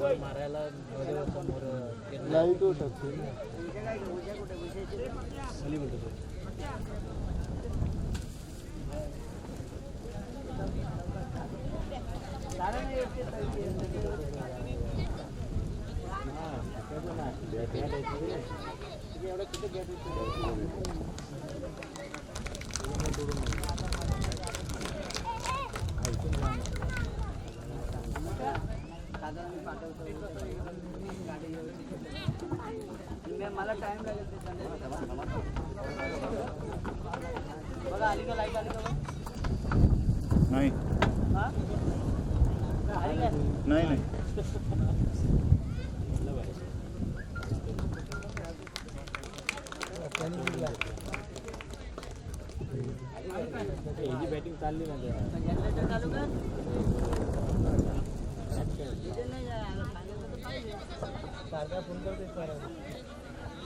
मारायला मध्ये समोर. लाइट मला टाइम लागेल बघा आली का लाइट आली का? नाही. हा? नाही नाही. बॅटिंग चालली ना चालू फोन करते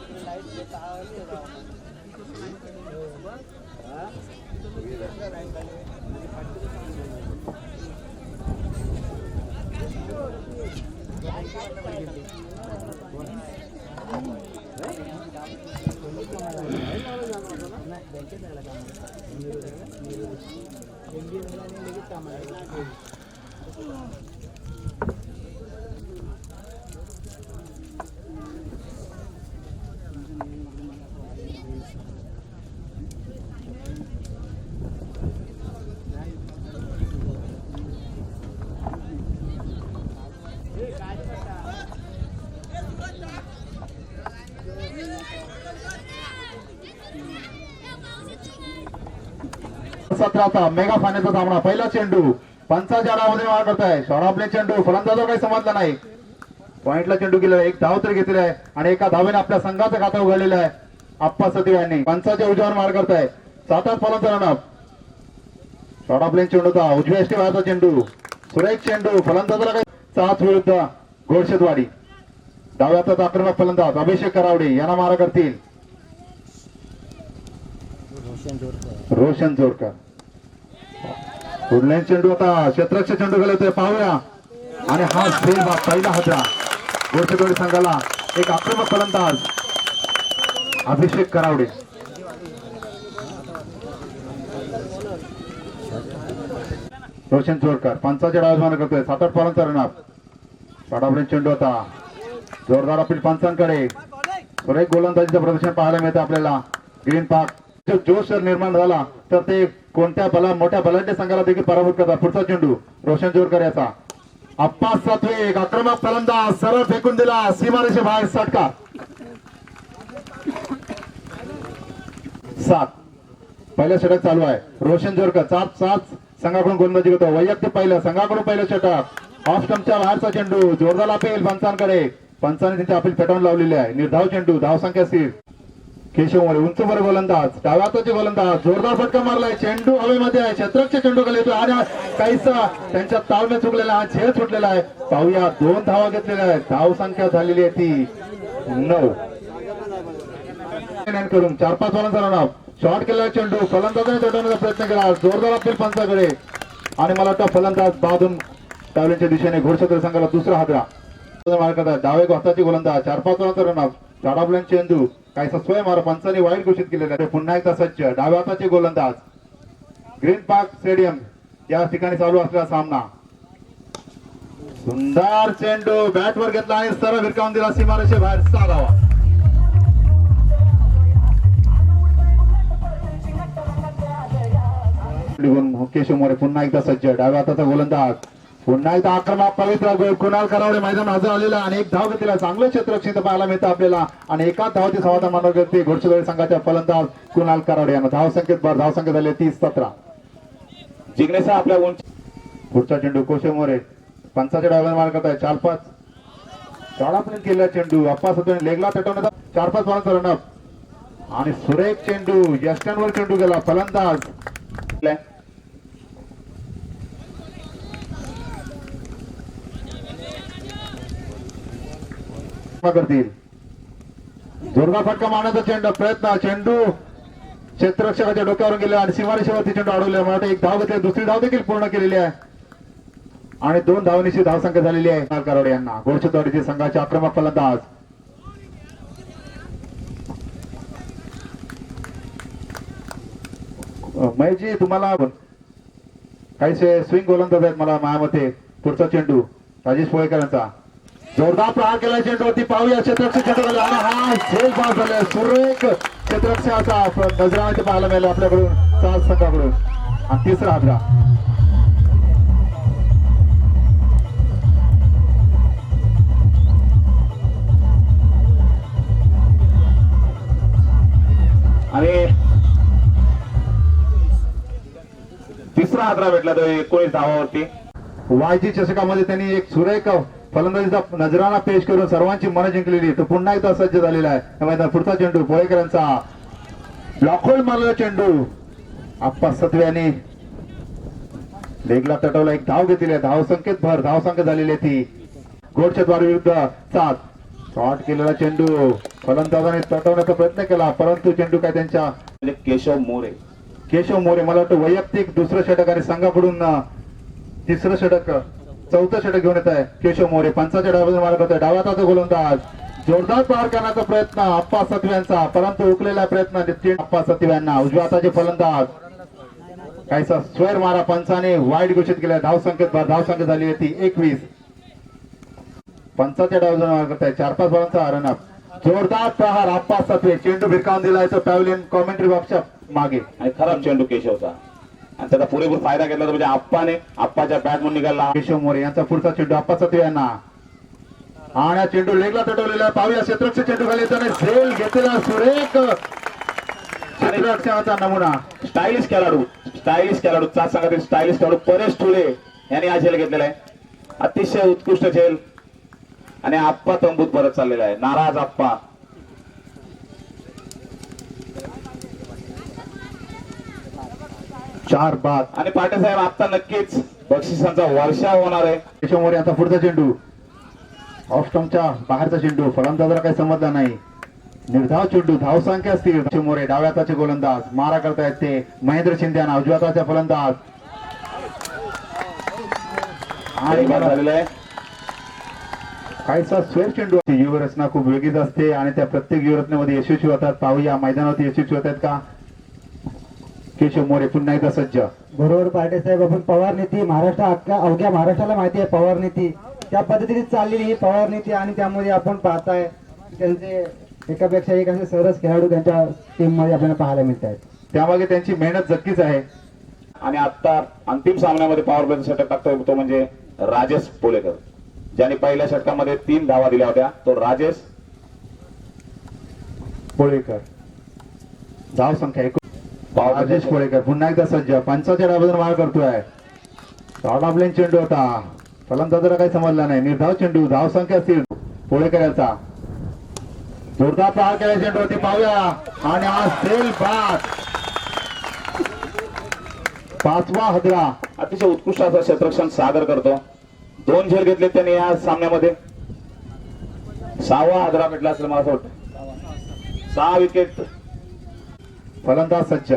सर लाइट येत आली आहे राव. लगेच कामाला सतराचा मेगा फायनलचा सामना. पहिला चेंडू पंचाच्या डावामध्ये मार करताय. शॉरापले चेंडू. फलंदाजा काही समजला नाही. पॉइंटला चेंडू गेलेला एक धाव तर घेतलेला आहे. आणि एका धावेने आपल्या संघाचं खातं उघडलेलं आहे. आप्पा सतीव यांनी. पंचाच्या उजव्यावर मार करताय. सातात फलंदाज रनअप शॉरापले चेंडूचा उजव्या एसटी चेंडू. सुरेख चेंडू. फलंदाजाला काही सात विरुद्ध गोडशेदवाडी डाव्याचा आक्रमक फलंदाज अभिषेक करावडे यांना मारा करतील. रोशन जोडकर पुढल्या चेंडू आता क्षेत्रक्ष चेंडू गेले पाहूया. आणि हा फेल भाग पहिला हजरा. गोडशेदवाडी संघाला एक आक्रमक फलंदाज अभिषेक करावडे. रोशन जोडकर पंचाच्या डावाजमान करतोय. सात आठ फॉलांचा रनअप पाडापुढे चेंडू होता जोरदार अपील पंचांकडे. सुरेख गोलंदाजीचं प्रदर्शन पाहायला मिळतं आपल्याला. Green park. जो जोश जर निर्माण झाला तर ते कोणत्या बला मोठ्या बलाढ्य संघाला देखील पराभूत करतात. पुढचा चेंडू रोशन जोरकर याचा. अप्पा सातवे एक आक्रमक फलंदाज सरळ फेकून दिला. सीमारेषे बाहेर सटका सात. पहिलं षटक चालू आहे. रोशन जोरकर सात सात. संघाकडून गोलंदाजी करतो वैयक्तिक पहिलं संघाकडून पहिलं षटक. ऑफ स्टंपच्या बाहेरचा चेंडू जोरदार अपेल पंचांकडे. पंचाने त्यांची अपील फेटाळून लावलेली आहे. निर्धाव चेंडू धाव संख्या स्थिर केशव मोरे उंच वर गोलंदाज डाव्या हाताचे गोलंदाज. जोरदार फटका मारलाय. चेंडू हवेमध्ये आहे. क्षेत्रक्ष चेंडू खाली येतो आणि काहीसा त्यांच्या ताळमे चुकलेला आहे. हा झेल सुटलेला आहे. पाहूया दोन धावा घेतलेल्या आहेत. धाव संख्या झालेली आहे ती नऊ. करून चार पाच बॉलांचा रनअप शॉर्ट केलेला चेंडू फलंदाजाने चढवण्याचा प्रयत्न केला. जोरदार अपील पंचाकडे. आणि मला वाटतं फलंदाज बादून डावलीच्या दिशेने घोडसत्र संघाला दुसरा हादरा. मार डावे हाताची गोलंदाज. चार पाच बॉलांचा रनअप चाडाबुलन चेंडू काहीसा स्वयं मार पंचाने वाईट घोषित केलेला आहे पुन्हा एकदा सज्ज डाव्या हाताचे गोलंदाज. ग्रीन पार्क स्टेडियम या ठिकाणी चालू असलेला सामना. सुंदर चेंडू. बॅटवर घेतला आणि सरळ विरकावून दिला सीमारेषे बाहेर सहा धावा. केशव मोरे पुन्हा एकदा सज्ज डाव्या हाताचा गोलंदाज. पुन्हा एकदा आक्रमक पवित्र गोल कुणाल करावडे मैदान हजर आलेला आणि एक धाव घेतलेला चांगलं क्षेत्ररक्षण पाहायला मिळतं आपल्याला. आणि एका धावाची समाधान मानव व्यक्ती घोडचेदोडी संघाच्या फलंदाज कुणाल करावडे यांना. धाव संख्येत भर धाव संख्या झाली तीस सतरा. जिग्नेशा आपल्या उंच पुढचा चेंडू कोशे मोरे. पंचाच्या डाव्याने मार करताय. चार पाच. शाळापर्यंत केलेला चेंडू. अप्पा सत्वाने लेगला पेटवण्याचा चार पाच बॉलांचा रनअप आणि सुरेख चेंडू. यष्ट्यांवर चेंडू गेला. फलंदाज. करतील दुर्गा फटका मारण्याचा चेंडू प्रयत्न. चेंडू क्षेत्ररक्षकाच्या डोक्यावरून गेला आणि सीमारेषेवरती चेंडू अडवले. मला वाटतं एक धाव घेतली दुसरी धाव देखील पूर्ण केलेली आहे. आणि दोन धावणीची धावसंख्या झालेली आहे. कुणाल यांना. घोडचतवाडीचे संघाचे आक्रमक फलंदाज. अ, महेशजी तुम्हाला काहीसे स्विंग गोलंदाज आहेत मला मायामते पुढचा चेंडू. राजेश पोळेकरांचा. जोरदार प्रहार केला चेंडूवरती. पाहूया क्षेत्ररक्षक चेंडू आणि हा झेल पास झाला सुरेख क्षेत्रक्षाचा नजरामध्ये पाहायला मिळाला आपल्याकडून चार संघाकडून. आणि तिसरा हादरा आणि तिसरा हादरा भेटला तो एकोणीस धावावरती. वायजी चषकामध्ये त्यांनी एक सुरेख फलंदाजीचा नजराना पेश करून सर्वांची मनं जिंकलेली तो पुन्हा एकदा सज्ज झालेला आहे. पुढचा चेंडू पोळेकरांचा ब्लॉकहोल मारलेला चेंडू. आप्पा सत्वे यांनी लेगला तटवला. एक धाव घेतली आहे. धाव संकेत भर. धाव संख्या झालेली आहे ती. गोडछेद्वार विरुद्ध सात. शॉट केलेला चेंडू. फलंदाजाने तटवण्याचा प्रयत्न केला. परंतु चेंडू काय त्यांच्या? म्हणजे केशव मोरे. केशव मोरे. मला वाटतं वैयक्तिक दुसरं षटक आणि संघाकडून तिसरं षटक चौथं षटक घेऊन येत आहे. केशव मोरे पंचाच्या डावाचा मार्ग करतोय डावाचा गोलंदाज जोरदार पार करण्याचा प्रयत्न अप्पा सत्व्यांचा परंतु उकलेला प्रयत्न नितीन अप्पा सत्व्यांना उजव्या हाताचे फलंदाज. काहीसा स्वेर मारा पंचाने. वाईट घोषित केला धाव संख्येत धाव संख्या झाली होती. ती एकवीस पंचाच्या डावाचा मार्ग करताय चार पाच बॉलांचा रनअप जोरदार प्रहार अप्पा सत्वे. चेंडू भिरकावून दिलाय तो पॅव्हलियन कॉमेंट्री बॉक्सच्या मागे. आणि खराब चेंडू केशवचा. त्याचा पुरेपूर फायदा घेतला तो म्हणजे आप्पाने आप्पाच्या बॅट म्हणून निघाला. केशव मोरे यांचा पुढचा चेंडू अप्पा सत्वे यांना. आणि हा चेंडू लेगला तटवलेला. पाहूया क्षेत्ररक्षक चेंडू खाली येताना झेल घेतलेला सुरेख. क्षेत्ररक्षणाचा नमुना. स्टायलिश खेळाडू स्टायलिश खेळाडू चार संघातील स्टायलिश खेळाडू परेश ठुले यांनी हा झेल घेतलेला आहे. अतिशय उत्कृष्ट झेल. आणि आप्पा तंबूत परत चाललेला आहे. नाराज आप्पा. चार बाद. आणि पाटे साहेब आता नक्कीच बक्षिसांचा वर्षा होणार आहे. मोरे यांचा पुढचा चेंडू ऑफ स्टंपच्या बाहेरचा चेंडू फलंदाजाला काही समजला नाही. निर्धाव चेंडू धाव संख्या असतील. मोरे डाव्या हाताचे गोलंदाज. मारा करतायत ते. महेंद्र शिंदे यांना उजव्या हाताचा फलंदाज. आणि आणि झालेला आहे. काहीसा स्वेर चेंडू युवरचना खूप वेगळीच असते आणि त्या प्रत्येक युवरचनेमध्ये यशस्वी होतात. पाहूया. मैदानावरती यशस्वी होतात का? केशव मोरे पुन्हा एकदा सज्ज. बरोबर पाटे साहेब आपण पवार नीती महाराष्ट्र अख्ख्या अवघ्या महाराष्ट्राला माहिती आहे पवार नीती. त्या पद्धतीने चाललेली ही पवार नीती आणि त्यामध्ये आपण पाहताय त्यांचे एकापेक्षा एक असे सरस खेळाडू त्यांच्या टीममध्ये आपल्याला पाहायला मिळत आहेत त्यामागे त्यांची मेहनत जक्कीच आहे. आणि आता अंतिम सामन्यामध्ये पॉवर प्लेचा षटक टाकतोय तो म्हणजे राजेश पोलेकर. ज्याने पहिल्या षटकामध्ये तीन धावा दिल्या होत्या तो राजेश कोळेकर धाव संख्या राजेश कोळेकर पुन्हा एकदा सज्ज पंचाच्या डाबाजून मार करतोय. ऑफ लेन चेंडू होता. फलंदाजाला काही समजला नाही. निर्धाव चेंडू धाव संख्या असतील कोळेकर याचा जोरदार प्रहार केला चेंडू होती. पाहूया. आणि आज सेल बाद. पाचवा हदरा अतिशय उत्कृष्ट असं क्षेत्ररक्षण सादर करतो. दोन झेल घेतले त्यांनी या सामन्यामध्ये. सहावा आदरा भेटला असेल मला असं वाटतं. सहा विकेट फलंदाज सज्ज.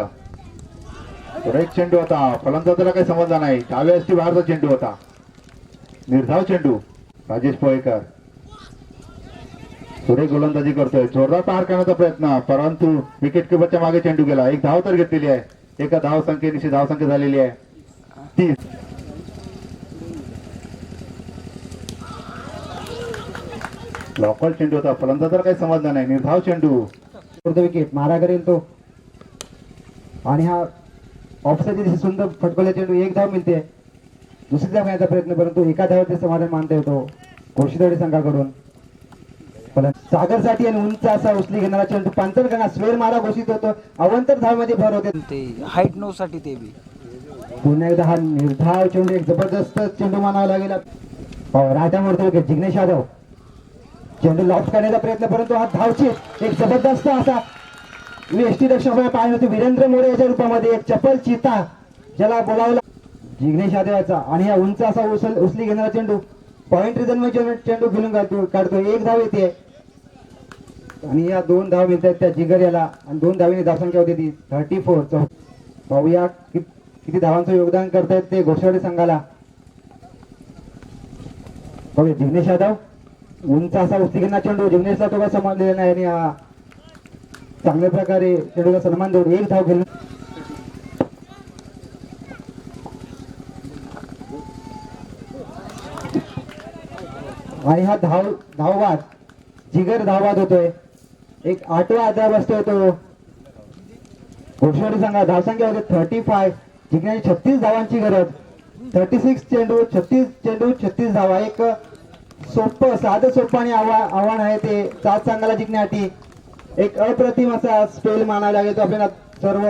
एक चेंडू होता फलंदाजाला काही समजला नाही. डाव्या असती बाहेरचा चेंडू होता निर्धाव चेंडू. राजेश पोळेकर. सुरेख गोलंदाजी करतोय. जोरदार पार करण्याचा प्रयत्न. परंतु विकेट किपरच्या मागे चेंडू गेला. एक धाव तर घेतलेली आहे. एका धाव संख्येनिशी धाव संख्या झालेली आहे. तीस. लॉकल चेंडू होता फलंदाजाला काही समजला नाही. निर्धाव चेंडू. विकेट मारा करेल तो. आणि हा दिवशी सुंदर फटकवल्या चेंडू एक धाव मिळते. दुसरी धाव घेण्याचा प्रयत्न परंतु एका धावाचे समाधान मानता येतो. घोषितवाडी संघाकडून. पण सागरसाठी आणि उंच असा उचली घेणारा चेंडू पांचल करणार स्वेर मारा घोषित होतो. अवंतर धावमध्ये भर होते. ते हाईट नो साठी ते बी. पुन्हा एकदा हा निर्धाव चेंडू एक जबरदस्त चेंडू मानावा लागेल. राजा मोडतो जिग्नेश यादव. चेंडू लॉफ्ट करण्याचा प्रयत्न परंतु हा धावची एक जबरदस्त असा मी एस टी रक्षक पाहिजे होते. वीरेंद्र मोरे याच्या रूपामध्ये एक चपल चिता ज्याला बोलावला जिग्नेश यादवाचा आणि हा उंच असा उचल उचली घेणारा चेंडू. पॉईंट रिझन म्हणजे चेंडू घेऊन काढतो काढतो. एक धाव येते. आणि या दोन धाव मिळतात त्या जिगर याला. आणि दोन धावीने धावसंख्या होती ती थर्टी फोर चौ पाहूया किती धावांचं योगदान करतायत ते घोषवाडे संघाला. बघूया जिग्नेश यादव. उंच असा उस्तिकींना चेंडू जिग्नेशला तो काय समजलेला नाही आणि चांगल्या प्रकारे चेंडूला सन्मान देऊन एक धाव घेऊन आणि हा धाव धाववाद जिगर धाववाद होतोय. एक आठवा आधार बसतोय तो. घोषवाडी सांगा धावसंख्या होते थर्टी फाय जिंकण्याची छत्तीस धावांची गरज. थर्टी सिक्स चेंडू छत्तीस चेंडू छत्तीस धावा. एक सोपं साधं सोपं आणि आव्हान आहे ते. सात संघाला जिंकण्यासाठी. एक अप्रतिम असा स्पेल मानायला लागेल तो आपल्याला सर्व.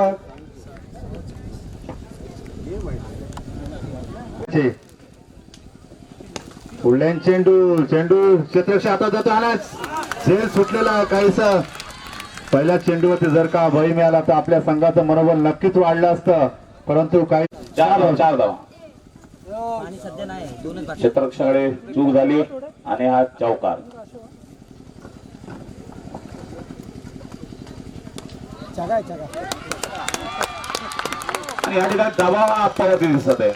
चे. पुढल्यान चेंडू चेंडू क्षेत्रक्ष हातात जातो. आणि झेल सुटलेला काहीस. पहिल्या चेंडूवरती जर का बळी मिळाला तर आपल्या संघाचं मनोबल नक्कीच वाढलं असतं. परंतु काही चार धाव चार धाव. पाणी सध्या नाही दोनच बाटल्या क्षेत्ररक्षणाकडे चूक झाली आणि हा चौकार. आणि या ठिकाणी दबाव हा आप्पावरती दिसत आहे.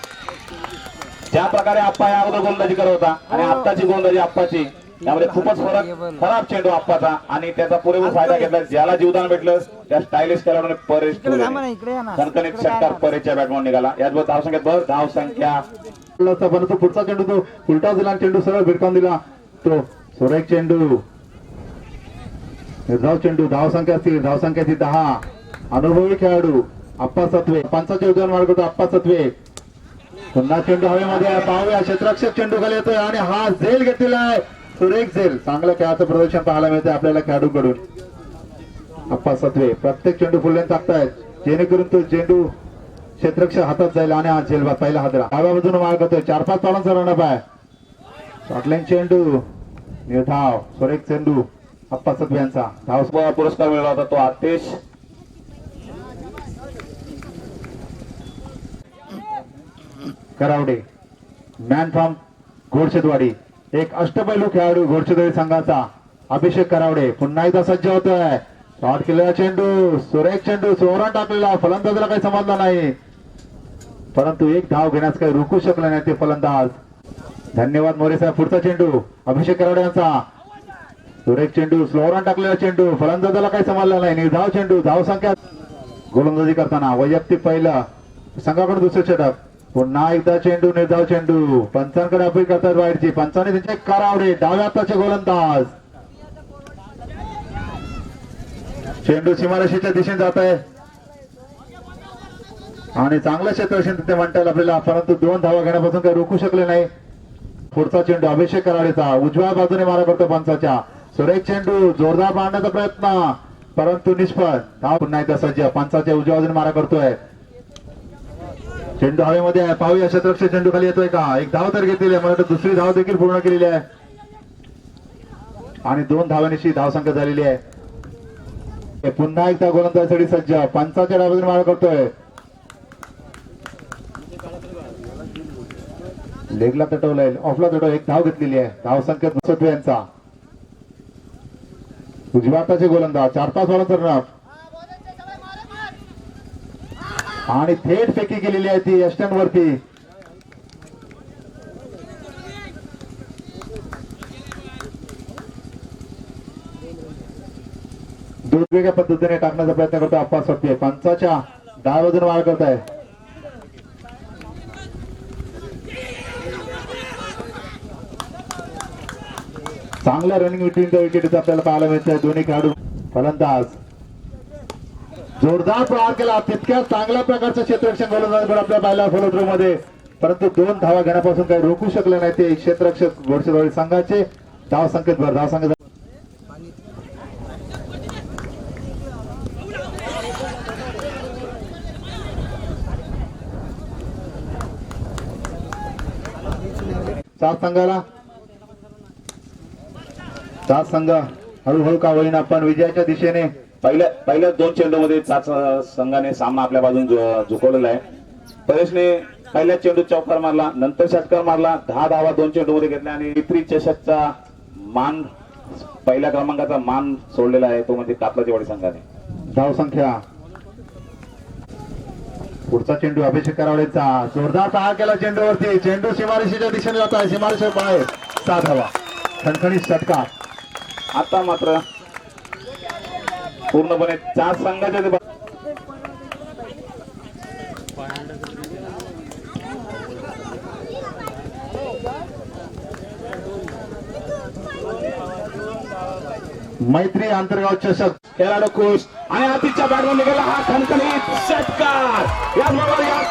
ज्या प्रकारे आप्पा या अगोदर गोलंदाजी करत होता आणि आत्ताची गोलंदाजी आप्पाची त्यामध्ये खूपच फरक खराब चेंडू आप्पाचा आणि त्याचा पुरेपूर फायदा घेतला. ज्याला जीवदान भेटलं त्या स्टायलिश खेळाडूने परेश कणकणीत षटकार परेशच्या बॅटमॉन निघाला. याचबरोबर धावसंख्येत बस धाव संख्या परंतु पुढचा चेंडू तो उलटा दिला चेंडू सरळ भिरकावून दिला. तो सुरेख चेंडू. निर्धाव चेंडू धावसंख्या स्थिर धावसंख्या ती दहा. अनुभवी खेळाडू अप्पा सत्वे पंचाचे उद्यान मार्ग होतो अप्पा सत्वे पुन्हा चेंडू हवेमध्ये पाहूया. क्षेत्रक्षक चेंडू खाली येतोय आणि हा झेल घेतलेला आहे. सुरेख झेल. चांगलं खेळाचं प्रदर्शन पाहायला मिळते आपल्याला खेळाडूकडून. अप्पा सत्वे प्रत्येक चेंडू फुललेन टाकतायत. जेणेकरून तो चेंडू क्षेत्ररक्षक हातात जाईल आणि हा झेल पहिला हादरा. डाव्या बाजून मार्ग करतोय चार पाच पालांचा रनअप आहे. शॉटलाईन चेंडू. निर्धाव. सुरेख चेंडू. अप्पा सत्वे यांचा धाव पुरस्कार मिळाला होता तो आतेश. करावडे मॅन फ्रॉम घोडशेदवाडी एक अष्टपैलू खेळाडू घोडशेदवाडी संघाचा अभिषेक करावडे. पुन्हा एकदा सज्ज होतोय. शॉट केलेला चेंडू सुरेख चेंडू सोहरा टाकलेला. फलंदाजाला काही समजला नाही. परंतु एक धाव घेण्यास काही रोखू शकले नाही ते फलंदाज. धन्यवाद मोरे साहेब पुढचा चेंडू. अभिषेक करावडे यांचा. सुरेख चेंडू स्लोरान टाकलेला चेंडू फलंदाजाला काही समजला नाही धाव चेंडू धाव संख्या गोलंदाजी करताना वैयक्तिक पहिला संघाकडे दुसरं षटक पुन्हा एकदा चेंडू निर्धाव चेंडू. पंचांकडे अपील करतात बाहेरची. पंचाने त्यांचे करावडे डाव्या हाताचे गोलंदाज. चेंडू सीमारेषेच्या दिशेने जात आहे. आणि चांगलं क्षेत्ररक्षण तिथे म्हणता येईल आपल्याला. परंतु दोन धावा घेण्यापासून काही रोखू शकले नाही. पुढचा चेंडू अभिषेक कराडेचा. उजव्या बाजूने मारा करतो पंचाच्या. सुरेख चेंडू जोरदार मारण्याचा प्रयत्न. परंतु निष्फळ. धाव पुन्हा एकदा सज्ज. पंचाच्या उजव्या बाजून मारा करतोय. चेंडू हवेमध्ये आहे. पाहूया शतरक्ष चेंडू खाली येतोय का? एक धाव तर घेतलेली आहे. मला वाटतं दुसरी धाव देखील पूर्ण केलेली आहे. आणि दोन धावांशी धावसंख्या झालेली आहे. पुन्हा एकदा गोलंदाजीसाठी सज्ज. पंचाच्या डाव्या मारा करतोय. लेगला तटवलाय. ऑफला तटव एक धाव घेतलेली आहे. धाव संख्येत यांचा उजव्या गोलंदाज चार पाच वाला आणि थेट फेकी केलेली आहे ती यष्टन वरती. वेगवेगळ्या पद्धतीने टाकण्याचा प्रयत्न करतो अप्पा सत्य पंचाच्या डाव्या वजन मार करताय. चांगला रनिंग विटीन विकेट आपल्याला पाहायला मिळतंय. दोन्ही खेळाडू फलंदाज. जोरदार प्रहार केला. तितक्या चांगल्या प्रकारचं क्षेत्ररक्षण गोलंदाज पण आपल्या पाहिला फॉलो थ्रो मध्ये. परंतु दोन धावा घेण्यापासून काही रोखू शकले नाही ते क्षेत्ररक्षक घोडशेदवाडी संघाचे. धाव संकेत भर धाव संकेत सात संघाला सात संघ हळूहळू का होईना पण विजयाच्या दिशेने पहिल्या पहिल्या दोन चेंडूमध्ये सात संघाने सामना आपल्या बाजून झुकवलेला आहे. परेशने पहिल्या चेंडू चौकार मारला नंतर षटकार मारला दहा धावा दोन चेंडू मध्ये घेतल्या आणि इत्री चषकचा मान पहिल्या क्रमांकाचा मान सोडलेला आहे तो म्हणजे कापला वाडी संघाने. धाव संख्या. पुढचा चेंडू अभिषेक करावडेचा. जोरदार प्रहार केला चेंडूवरती. चेंडू सीमारेषेच्या दिशेने जात आहे. सीमारेषे बाहेर. सात धावा. खणखणीत षटकार. आता मात्र पूर्णपणे चार संघाच्या मैत्री आंतरगाव चषक खेळाडू खुश. आणि आतिशच्या बॅटवर निघाला. हा खणखणीत. षटकार. याचबरोबर या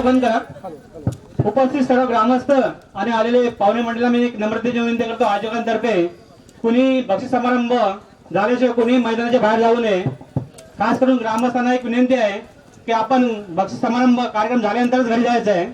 कॅमेरा बंद करा. उपस्थित सर्व ग्रामस्थ आणि आलेले पाहुणे मंडळीला मी एक नम्रतेची विनंती करतो आयोजकांतर्फे कुणी बक्षीस समारंभ झाल्याशिवाय कुणी मैदानाच्या बाहेर जाऊ नये. खास करून ग्रामस्थांना एक विनंती आहे की आपण बक्षीस समारंभ कार्यक्रम झाल्यानंतरच घरी जायचं आहे.